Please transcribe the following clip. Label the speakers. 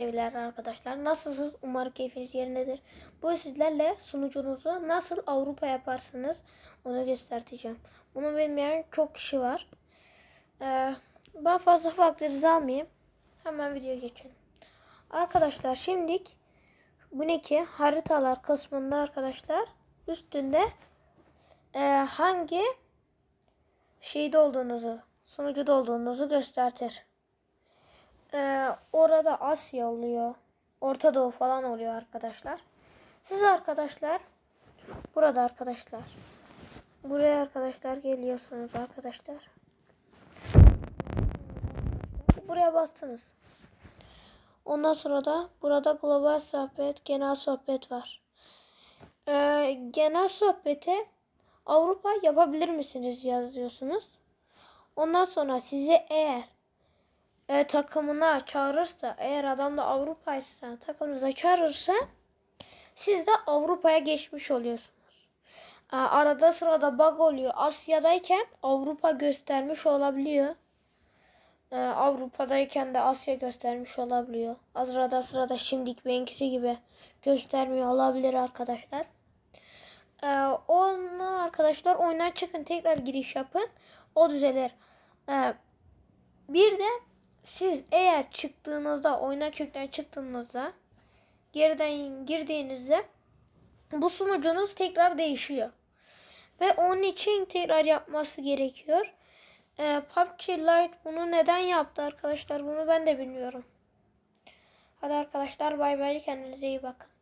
Speaker 1: Sevgiler arkadaşlar. Nasılsınız? Umarım keyfiniz yerindedir. Bu sizlerle sunucunuzu nasıl Avrupa yaparsınız onu göstereceğim. Bunu bilmeyen çok kişi var. Ee, ben fazla vaktinizi almayayım. Hemen videoya geçelim. Arkadaşlar şimdilik bu ne ki haritalar kısmında arkadaşlar üstünde e, hangi şeyde olduğunuzu sunucuda olduğunuzu gösterir. Ee, orada Asya oluyor. Orta Doğu falan oluyor arkadaşlar. Siz arkadaşlar burada arkadaşlar. Buraya arkadaşlar geliyorsunuz arkadaşlar. Buraya bastınız. Ondan sonra da burada global sohbet, genel sohbet var. Ee, genel sohbete Avrupa yapabilir misiniz yazıyorsunuz. Ondan sonra size eğer e, takımına çağırırsa eğer adam da Avrupa'ysa takımınıza çağırırsa siz de Avrupa'ya geçmiş oluyorsunuz. E, arada sırada bug oluyor. Asya'dayken Avrupa göstermiş olabiliyor. E, Avrupa'dayken de Asya göstermiş olabiliyor. Arada sırada şimdiki benimkisi gibi göstermiyor olabilir arkadaşlar. E, onu arkadaşlar oyundan çıkın tekrar giriş yapın. O düzelir. E, bir de siz eğer çıktığınızda oyuna kökten çıktığınızda geriden girdiğinizde bu sunucunuz tekrar değişiyor. Ve onun için tekrar yapması gerekiyor. Ee, PUBG Lite bunu neden yaptı arkadaşlar? Bunu ben de bilmiyorum. Hadi arkadaşlar bay bay kendinize iyi bakın.